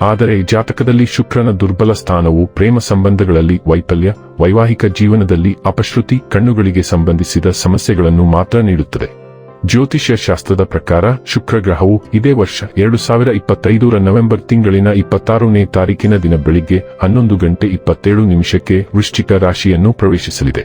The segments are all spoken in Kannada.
ಆದರೆ ಜಾತಕದಲ್ಲಿ ಶುಕ್ರನ ದುರ್ಬಲ ಸ್ಥಾನವು ಪ್ರೇಮ ಸಂಬಂಧಗಳಲ್ಲಿ ವೈಫಲ್ಯ, ವೈವಾಹಿಕ ಜೀವನದಲ್ಲಿ ಅಪಶ್ರುತಿ, ಕಣ್ಣುಗಳಿಗೆ ಸಂಬಂಧಿಸಿದ ಸಮಸ್ಯೆಗಳನ್ನು ಮಾತ್ರ ನೀಡುತ್ತದೆ. ಜ್ಯೋತಿಷ್ಯ ಶಾಸ್ತ್ರದ ಪ್ರಕಾರ ಶುಕ್ರ ಗ್ರಹವು ಇದೇ ವರ್ಷ ಎರಡು ಸಾವಿರ ಇಪ್ಪತ್ತೈದರ ನವೆಂಬರ್ ತಿಂಗಳಿನ ಇಪ್ಪತ್ತಾರನೇ ತಾರೀಕಿನ ದಿನ ಬೆಳಿಗ್ಗೆ ಹನ್ನೊಂದು ಗಂಟೆ ಇಪ್ಪತ್ತೇಳು ನಿಮಿಷಕ್ಕೆ ವೃಶ್ಚಿಕ ರಾಶಿಯನ್ನು ಪ್ರವೇಶಿಸಲಿದೆ.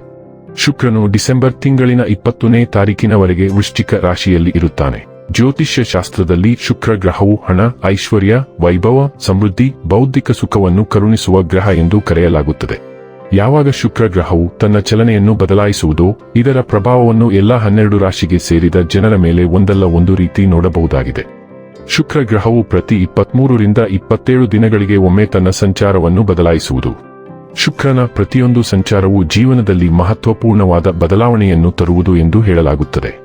ಶುಕ್ರನು ಡಿಸೆಂಬರ್ ತಿಂಗಳಿನ ಇಪ್ಪತ್ತನೇ ತಾರೀಕಿನವರೆಗೆ ವೃಶ್ಚಿಕ ರಾಶಿಯಲ್ಲಿ ಇರುತ್ತಾನೆ. ಜ್ಯೋತಿಷ್ಯ ಶಾಸ್ತ್ರದಲ್ಲಿ ಶುಕ್ರ ಗ್ರಹವು ಹಣ, ಐಶ್ವರ್ಯ, ವೈಭವ, ಸಮೃದ್ಧಿ, ಬೌದ್ಧಿಕ ಸುಖವನ್ನು ಕರುಣಿಸುವ ಗ್ರಹ ಎಂದು ಕರೆಯಲಾಗುತ್ತದೆ. ಯಾವಾಗ ಶುಕ್ರ ಗ್ರಹವು ತನ್ನ ಚಲನೆಯನ್ನು ಬದಲಾಯಿಸುವುದೋ, ಇದರ ಪ್ರಭಾವವನ್ನು ಎಲ್ಲಾ ಹನ್ನೆರಡು ರಾಶಿಗೆ ಸೇರಿದ ಜನರ ಮೇಲೆ ಒಂದಲ್ಲ ಒಂದು ರೀತಿ ನೋಡಬಹುದಾಗಿದೆ. ಶುಕ್ರ ಗ್ರಹವು ಪ್ರತಿ ಇಪ್ಪತ್ಮೂರರಿಂದ ಇಪ್ಪತ್ತೇಳು ದಿನಗಳಿಗೆ ಒಮ್ಮೆ ತನ್ನ ಸಂಚಾರವನ್ನು ಬದಲಾಯಿಸುವುದು. ಶುಕ್ರನ ಪ್ರತಿಯೊಂದು ಸಂಚಾರವು ಜೀವನದಲ್ಲಿ ಮಹತ್ವಪೂರ್ಣವಾದ ಬದಲಾವಣೆಯನ್ನು ತರುವುದು ಎಂದು ಹೇಳಲಾಗುತ್ತದೆ.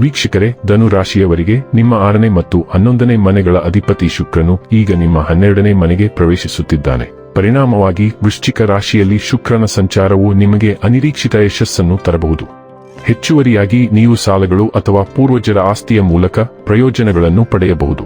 ವೀಕ್ಷಕರೇ ಧನು ರಾಶಿಯವರಿಗೆ ನಿಮ್ಮ ಆರನೇ ಮತ್ತು ಹನ್ನೊಂದನೇ ಮನೆಗಳ ಅಧಿಪತಿ ಶುಕ್ರನು ಈಗ ನಿಮ್ಮ ಹನ್ನೆರಡನೇ ಮನೆಗೆ ಪ್ರವೇಶಿಸುತ್ತಿದ್ದಾನೆ. ಪರಿಣಾಮವಾಗಿ ವೃಶ್ಚಿಕ ರಾಶಿಯಲ್ಲಿ ಶುಕ್ರನ ಸಂಚಾರವು ನಿಮಗೆ ಅನಿರೀಕ್ಷಿತ ಯಶಸ್ಸನ್ನು ತರಬಹುದು. ಹೆಚ್ಚುವರಿಯಾಗಿ ನೀವು ಸಾಲಗಳು ಅಥವಾ ಪೂರ್ವಜರ ಆಸ್ತಿಯ ಮೂಲಕ ಪ್ರಯೋಜನಗಳನ್ನು ಪಡೆಯಬಹುದು.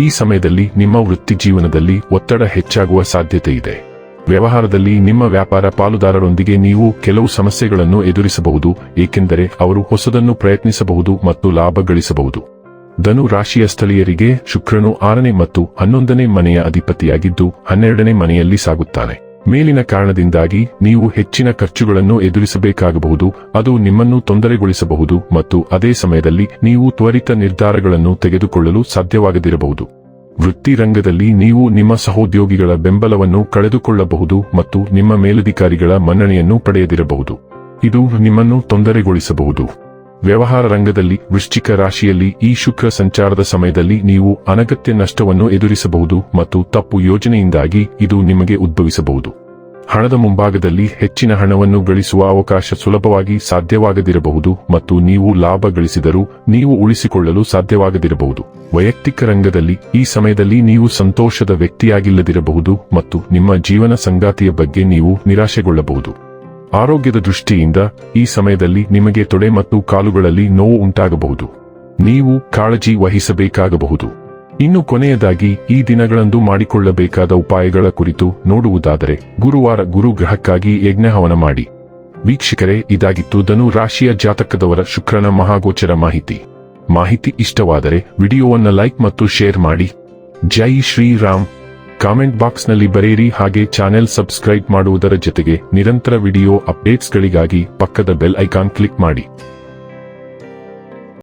ಈ ಸಮಯದಲ್ಲಿ ನಿಮ್ಮ ವೃತ್ತಿ ಜೀವನದಲ್ಲಿ ಒತ್ತಡ ಹೆಚ್ಚಾಗುವ ಸಾಧ್ಯತೆ ಇದೆ ವ್ಯವಹಾರದಲ್ಲಿ ನಿಮ್ಮ ವ್ಯಾಪಾರ ಪಾಲುದಾರರೊಂದಿಗೆ ನೀವು ಕೆಲವು ಸಮಸ್ಯೆಗಳನ್ನು ಎದುರಿಸಬಹುದು, ಏಕೆಂದರೆ ಅವರು ಹೊಸದನ್ನು ಪ್ರಯತ್ನಿಸಬಹುದು ಮತ್ತು ಲಾಭ ಗಳಿಸಬಹುದು. ಧನು ರಾಶಿಯ ಸ್ಥಳೀಯರಿಗೆ ಶುಕ್ರನು ಆರನೇ ಮತ್ತು ಹನ್ನೊಂದನೇ ಮನೆಯ ಅಧಿಪತಿಯಾಗಿದ್ದು, ಹನ್ನೆರಡನೇ ಮನೆಯಲ್ಲಿ ಸಾಗುತ್ತಾನೆ. ಮೇಲಿನ ಕಾರಣದಿಂದಾಗಿ ನೀವು ಹೆಚ್ಚಿನ ಖರ್ಚುಗಳನ್ನು ಎದುರಿಸಬೇಕಾಗಬಹುದು, ಅದು ನಿಮ್ಮನ್ನು ತೊಂದರೆಗೊಳಿಸಬಹುದು ಮತ್ತು ಅದೇ ಸಮಯದಲ್ಲಿ ನೀವು ತ್ವರಿತ ನಿರ್ಧಾರಗಳನ್ನು ತೆಗೆದುಕೊಳ್ಳಲು ಸಾಧ್ಯವಾಗದಿರಬಹುದು. ವೃತ್ತಿ ರಂಗದಲ್ಲಿ ನೀವು ನಿಮ್ಮ ಸಹೋದ್ಯೋಗಿಗಳ ಬೆಂಬಲವನ್ನು ಕಳೆದುಕೊಳ್ಳಬಹುದು ಮತ್ತು ನಿಮ್ಮ ಮೇಲಧಿಕಾರಿಗಳ ಮನ್ನಣೆಯನ್ನು ಪಡೆಯದಿರಬಹುದು. ಇದು ನಿಮ್ಮನ್ನು ತೊಂದರೆಗೊಳಿಸಬಹುದು. ವ್ಯವಹಾರ ರಂಗದಲ್ಲಿ ವೃಶ್ಚಿಕ ರಾಶಿಯಲ್ಲಿ ಈ ಶುಕ್ರ ಸಂಚಾರದ ಸಮಯದಲ್ಲಿ ನೀವು ಅನಗತ್ಯ ನಷ್ಟವನ್ನು ಎದುರಿಸಬಹುದು ಮತ್ತು ತಪ್ಪು ಯೋಜನೆಯಿಂದಾಗಿ ಇದು ನಿಮಗೆ ಉದ್ಭವಿಸಬಹುದು. ಹಣದ ಮುಂಭಾಗದಲ್ಲಿ ಹೆಚ್ಚಿನ ಹಣವನ್ನು ಗಳಿಸುವ ಅವಕಾಶ ಸುಲಭವಾಗಿ ಸಾಧ್ಯವಾಗದಿರಬಹುದು ಮತ್ತು ನೀವು ಲಾಭ ಗಳಿಸಿದರೂ ನೀವು ಉಳಿಸಿಕೊಳ್ಳಲು ಸಾಧ್ಯವಾಗದಿರಬಹುದು. ವೈಯಕ್ತಿಕ ರಂಗದಲ್ಲಿ ಈ ಸಮಯದಲ್ಲಿ ನೀವು ಸಂತೋಷದ ವ್ಯಕ್ತಿಯಾಗಿಲ್ಲದಿರಬಹುದು ಮತ್ತು ನಿಮ್ಮ ಜೀವನ ಸಂಗಾತಿಯ ಬಗ್ಗೆ ನೀವು ನಿರಾಶೆಗೊಳ್ಳಬಹುದು. ಆರೋಗ್ಯದ ದೃಷ್ಟಿಯಿಂದ ಈ ಸಮಯದಲ್ಲಿ ನಿಮಗೆ ತೊಡೆ ಮತ್ತು ಕಾಲುಗಳಲ್ಲಿ ನೋವು ಉಂಟಾಗಬಹುದು. ನೀವು ಕಾಳಜಿ ವಹಿಸಬೇಕಾಗಬಹುದು. ಇನ್ನು ಕೊನೆಯದಾಗಿ ಈ ದಿನಗಳಂದು ಮಾಡಿಕೊಳ್ಳಬೇಕಾದ ಉಪಾಯಗಳ ಕುರಿತು ನೋಡುವುದಾದರೆ ಗುರುವಾರ ಗುರು ಗ್ರಹಕ್ಕಾಗಿ ಯಜ್ಞಹವನ ಮಾಡಿ. ವೀಕ್ಷಕರೇ, ಇದಾಗಿತ್ತು ಧನು ರಾಶಿಯ ಜಾತಕದವರ ಶುಕ್ರನ ಮಹಾಗೋಚರ ಮಾಹಿತಿ. ಮಾಹಿತಿ ಇಷ್ಟವಾದರೆ ವಿಡಿಯೋವನ್ನು ಲೈಕ್ ಮತ್ತು ಶೇರ್ ಮಾಡಿ. ಜೈ ಶ್ರೀರಾಮ್. ಕಾಮೆಂಟ್ ಬಾಕ್ಸ್ನಲ್ಲಿ ಬರೆಯಿರಿ ಹಾಗೆ ಚಾನೆಲ್ ಸಬ್ಸ್ಕ್ರೈಬ್ ಮಾಡುವುದರ ಜೊತೆಗೆ ನಿರಂತರ ವಿಡಿಯೋ ಅಪ್ಡೇಟ್ಸ್ಗಳಿಗಾಗಿ ಪಕ್ಕದ ಬೆಲ್ ಐಕಾನ್ ಕ್ಲಿಕ್ ಮಾಡಿ.